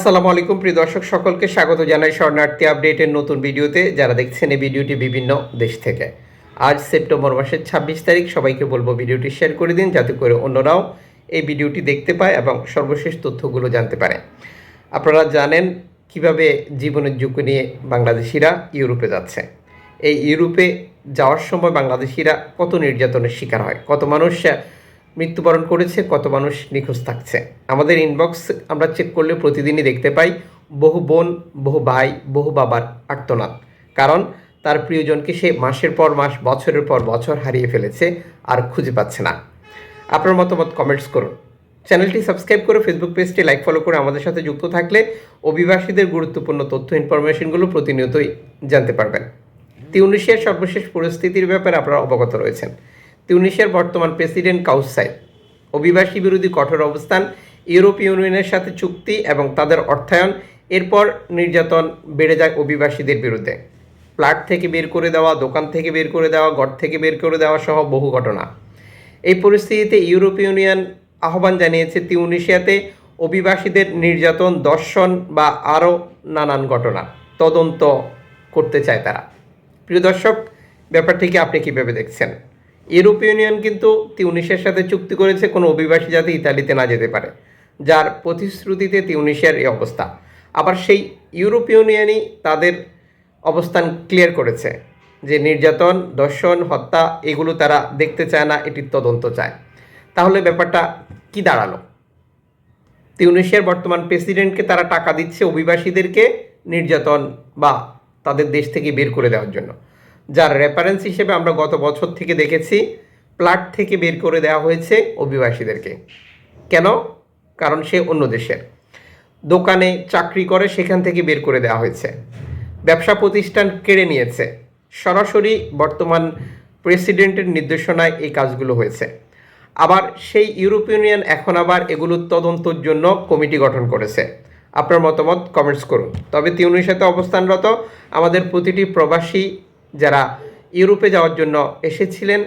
আসসালামু আলাইকুম, প্রিয় দর্শক, সকলকে স্বাগত জানাই শরণার্থী আপডেটের নতুন ভিডিওতে। যারা দেখছেন এই ভিডিওটি বিভিন্ন দেশ থেকে। আজ সেপ্টেম্বর মাসের ছাব্বিশ তারিখ, সবাইকে বলব ভিডিওটি শেয়ার করে দিন, যাতে করে অন্যরাও এই ভিডিওটি দেখতে পায় এবং সর্বশেষ তথ্যগুলো জানতে পারে। আপনারা জানেন কীভাবে জীবনের ঝুঁকি নিয়ে বাংলাদেশিরা ইউরোপে যাচ্ছে। এই ইউরোপে যাওয়ার সময় বাংলাদেশিরা কত নির্যাতনের শিকার হয়? কত মানুষ মৃত্যুবরণ করেছে, কত মানুষ নিখোঁজ থাকছে। আমাদের ইনবক্স আমরা চেক করলে প্রতিদিনই দেখতে পাই, বহু বোন, বহু ভাই, বহু বাবার আর্তনাদ। কারণ তার প্রিয়জনকে সে মাসের পর মাস, বছরের পর বছর হারিয়ে ফেলেছে আর খুঁজে পাচ্ছে না। আপনার মতামত কমেন্টস করুন। চ্যানেলটি সাবস্ক্রাইব করে ফেসবুক পেজটি লাইক ফলো করে আমাদের সাথে যুক্ত থাকলে অভিবাসীদের গুরুত্বপূর্ণ তথ্য ইনফরমেশনগুলো প্রতিনিয়তই জানতে পারবেন। তিউনিশিয়ার সর্বশেষ পরিস্থিতির ব্যাপারে আপনারা অবগত রয়েছেন। তিউনিশিয়ার বর্তমান প্রেসিডেন্ট কাউসাই। অভিবাসী বিরোধী কঠোর অবস্থান, ইউরোপীয় ইউনিয়নের সাথে চুক্তি এবং তাদের অর্থায়ন, এরপর নির্যাতন বেড়ে যায় অভিবাসীদের বিরুদ্ধে। ফ্ল্যাট থেকে বের করে দেওয়া, দোকান থেকে বের করে দেওয়া, ঘর থেকে বের করে দেওয়া সহ বহু ঘটনা। এই পরিস্থিতিতে ইউরোপীয় ইউনিয়ন আহ্বান জানিয়েছে তিউনিশিয়াতে অভিবাসীদের নির্যাতন, দর্শন বা আরও নানান ঘটনা। তদন্ত করতে চায় তারা। প্রিয় দর্শক, ব্যাপারটিকে আপনি কীভাবে দেখছেন? ইউরোপীয় ইউনিয়ন কিন্তু তিউনিশিয়ার সাথে চুক্তি করেছে, কোনো অভিবাসী যাতে ইতালিতে না যেতে পারে, যার প্রতিশ্রুতিতে তিউনিশিয়ার এই অবস্থা। আবার সেই ইউরোপীয় ইউনিয়নই তাদের অবস্থান ক্লিয়ার করেছে, যে নির্যাতন, দর্শন, হত্যা, এগুলো তারা দেখতে চায় না, এটির তদন্ত চায়। তাহলে ব্যাপারটা কি দাঁড়াল? তিউনিশিয়ার বর্তমান প্রেসিডেন্টকে তারা টাকা দিচ্ছে অভিবাসীদেরকে নির্যাতন বা তাদের দেশ থেকে বের করে দেওয়ার জন্য। যার রেফারেন্স হিসেবে আমরা গত বছর থেকে দেখেছি প্লাট থেকে বের করে দেওয়া হয়েছে অভিবাসীদেরকে। কেন? কারণ সে অন্য দেশের। দোকানে চাকরি করে, সেখান থেকে বের করে দেওয়া হয়েছে। ব্যবসা প্রতিষ্ঠান কেড়ে নিয়েছে। সরাসরি বর্তমান প্রেসিডেন্টের নির্দেশনায় এই কাজগুলো হয়েছে। আবার সেই ইউরোপিয়ান ইউনিয়ন এখন আবার এগুলোর তদন্তর জন্য কমিটি গঠন করেছে। আপনার মতামত কমেন্টস করুন। তবে তিউনির সাথে অবস্থানরত আমাদের প্রতিটি প্রবাসী যারা ইউরোপে যাওয়ার জন্য এসেছিলেন,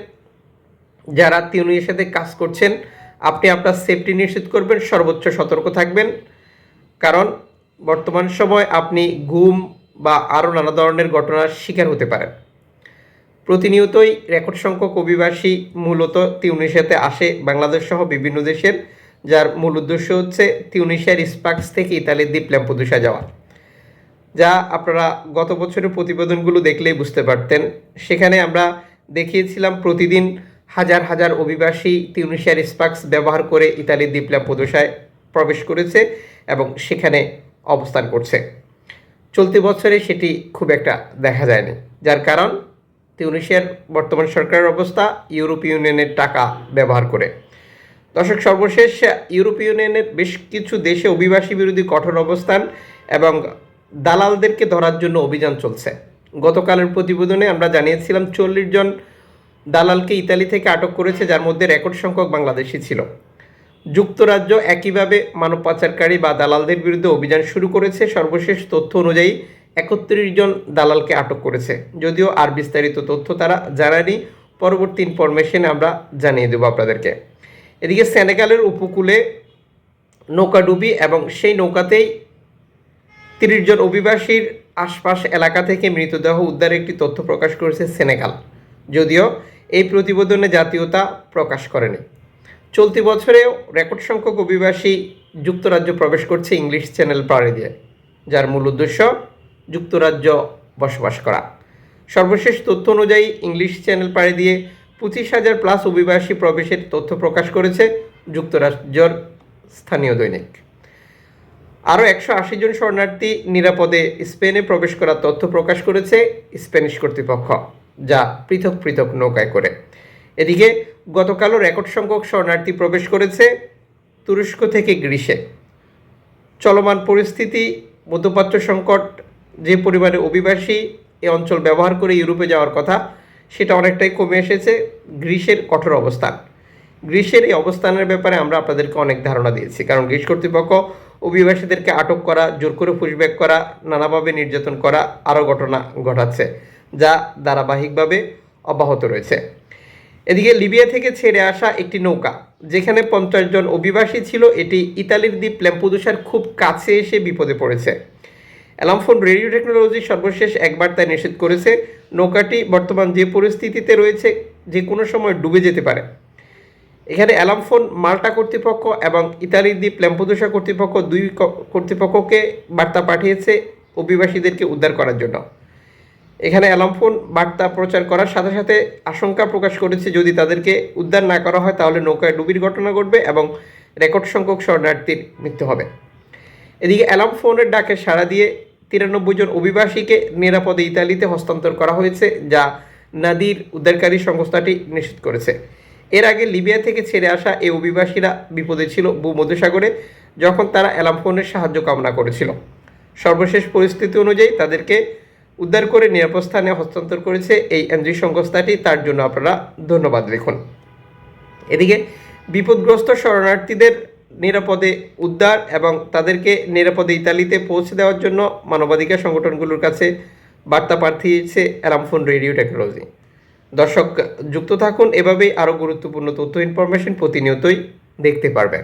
যারা তিউনির সাথে কাজ করছেন, আপনি আপনার সেফটি নিশ্চিত করবেন, সর্বোচ্চ সতর্ক থাকবেন। কারণ বর্তমান সময় আপনি ঘুম বা আরও নানা ধরনের ঘটনার শিকার হতে পারেন। প্রতিনিয়তই রেকর্ড সংখ্যক অভিবাসী মূলত তিউনিশিয়াতে আসে বাংলাদেশ সহ বিভিন্ন দেশের, যার মূল উদ্দেশ্য হচ্ছে তিউনিশিয়ার স্পাক্স থেকে ইতালির দ্বীপ ল্যাম্পোদুসা যাওয়া। যা আপনারা গত বছরের প্রতিবেদনগুলো দেখলেই বুঝতে পারতেন। সেখানে আমরা দেখিয়েছিলাম প্রতিদিন হাজার হাজার অভিবাসী তিউনিশিয়ার স্পাক্স ব্যবহার করে ইতালির দ্বীপলা ল্যাম্পোদুসায় প্রবেশ করেছে এবং সেখানে অবস্থান করছে। চলতি বছরে সেটি খুব একটা দেখা যায়নি, যার কারণ তিউনিশিয়ার বর্তমান সরকারের অবস্থা ইউরোপীয় ইউনিয়নের টাকা ব্যবহার করে। দর্শক, সর্বশেষ ইউরোপীয় ইউনিয়নের বেশ কিছু দেশে অভিবাসী বিরোধী কঠোর অবস্থান এবং দালালদেরকে ধরার জন্য অভিযান চলছে। গতকালের প্রতিবেদনে আমরা জানিয়েছিলাম চল্লিশ জন দালালকে ইতালি থেকে আটক করেছে, যার মধ্যে রেকর্ড সংখ্যক বাংলাদেশি ছিল। যুক্তরাজ্য একইভাবে মানব পাচারকারী বা দালালদের বিরুদ্ধে অভিযান শুরু করেছে। সর্বশেষ তথ্য অনুযায়ী একত্রিশ জন দালালকে আটক করেছে। যদিও আর বিস্তারিত তথ্য তারা জানায়নি। পরবর্তী ইনফরমেশন আমরা জানিয়ে দেবো আপনাদেরকে। এদিকে সেনেগালের উপকূলে নৌকাডুবি এবং সেই নৌকাতেই তিরিশ জন অভিবাসীর আশপাশ এলাকা থেকে মৃতদেহ উদ্ধারের একটি তথ্য প্রকাশ করেছে সেনেগাল। যদিও এই প্রতিবেদনে জাতীয়তা প্রকাশ করেনি। চলতি বছরেও রেকর্ড সংখ্যক অভিবাসী যুক্তরাজ্য প্রবেশ করছে ইংলিশ চ্যানেল পাড়ি দিয়ে, যার মূল উদ্দেশ্য যুক্তরাজ্য বসবাস করা। সর্বশেষ তথ্য অনুযায়ী ইংলিশ চ্যানেল পাড়ি দিয়ে পঁচিশ হাজার প্লাস অভিবাসী প্রবেশের তথ্য প্রকাশ করেছে যুক্তরাজ্যর স্থানীয় দৈনিক। আরও একশো আশি জন শরণার্থী নিরাপদে স্পেনে প্রবেশ করার তথ্য প্রকাশ করেছে স্প্যানিশ কর্তৃপক্ষ, যা পৃথক পৃথক নৌকায় করে। এদিকে, গতকালও রেকর্ড সংখ্যক শরণার্থী প্রবেশ করেছে তুরস্ক থেকে গ্রীসে চলমান পরিস্থিতি, মধ্যপ্রাচ্য সংকট, যে পরিমাণে অভিবাসী এ অঞ্চল ব্যবহার করে ইউরোপে যাওয়ার কথা, সেটা অনেকটাই কমে এসেছে গ্রীসের কঠোর অবস্থান। গ্রীসের এই অবস্থানের ব্যাপারে আমরা আপনাদেরকে অনেক ধারণা দিয়েছি, কারণ গ্রীস কর্তৃপক্ষ অভিবাসীদেরকে আটক করা, জোর করে পুশব্যাক করা, নানাভাবে নির্যাতন করা আরও ঘটনা ঘটাচ্ছে, যা ধারাবাহিকভাবে অব্যাহত রয়েছে। এদিকে লিবিয়া থেকে ছেড়ে আসা একটি নৌকা, যেখানে পঞ্চাশ জন অভিবাসী ছিল, এটি ইতালির দ্বীপ ল্যাম্পুদুসার খুব কাছে এসে বিপদে পড়েছে। অ্যালামফোন রেডিও টেকনোলজি সর্বশেষ একবার তা নিষেধ করেছে। নৌকাটি বর্তমান যে পরিস্থিতিতে রয়েছে, যে কোনো সময় ডুবে যেতে পারে। এখানে অ্যালামফোন মাল্টা কর্তৃপক্ষ এবং ইতালির দ্বীপ ল্যাম্পুদোসা কর্তৃপক্ষ দুই কর্তৃপক্ষকে বার্তা পাঠিয়েছে অভিবাসীদেরকে উদ্ধার করার জন্য। এখানে অ্যালামফোন বার্তা প্রচার করার সাথে সাথে আশঙ্কা প্রকাশ করেছে, যদি তাদেরকে উদ্ধার না করা হয় তাহলে নৌকায় ডুবির ঘটনা ঘটবে এবং রেকর্ড সংখ্যক শরণার্থীর মৃত্যু হবে। এদিকে অ্যালার্ম ফোনের ডাকে সাড়া দিয়ে তিরানব্বই জন অভিবাসীকে নিরাপদে ইতালিতে হস্তান্তর করা হয়েছে, যা নাদির উদ্ধারকারী সংস্থাটি নিশ্চিত করেছে। এর আগে লিবিয়া থেকে ছেড়ে আসা এই অভিবাসীরা বিপদে ছিল ভূমধ্যসাগরে, যখন তারা অ্যালামফোনের সাহায্য কামনা করেছিল। সর্বশেষ পরিস্থিতি অনুযায়ী তাদেরকে উদ্ধার করে নিরাপদ স্থানে হস্তান্তর করেছে এই এনজি সংস্থাটি। তার জন্য আপনারা ধন্যবাদ লিখুন। এদিকে বিপদগ্রস্ত শরণার্থীদের নিরাপদে উদ্ধার এবং তাদেরকে নিরাপদে ইতালিতে পৌঁছে দেওয়ার জন্য মানবাধিকার সংগঠনগুলোর কাছে বার্তা পাঠিয়েছে অ্যালামফোন রেডিও টেকনোলজি। দর্শক যুক্ত থাকুন। এভাবেই আরও গুরুত্বপূর্ণ তথ্য ইনফরমেশন প্রতিনিয়তই দেখতে পারবেন।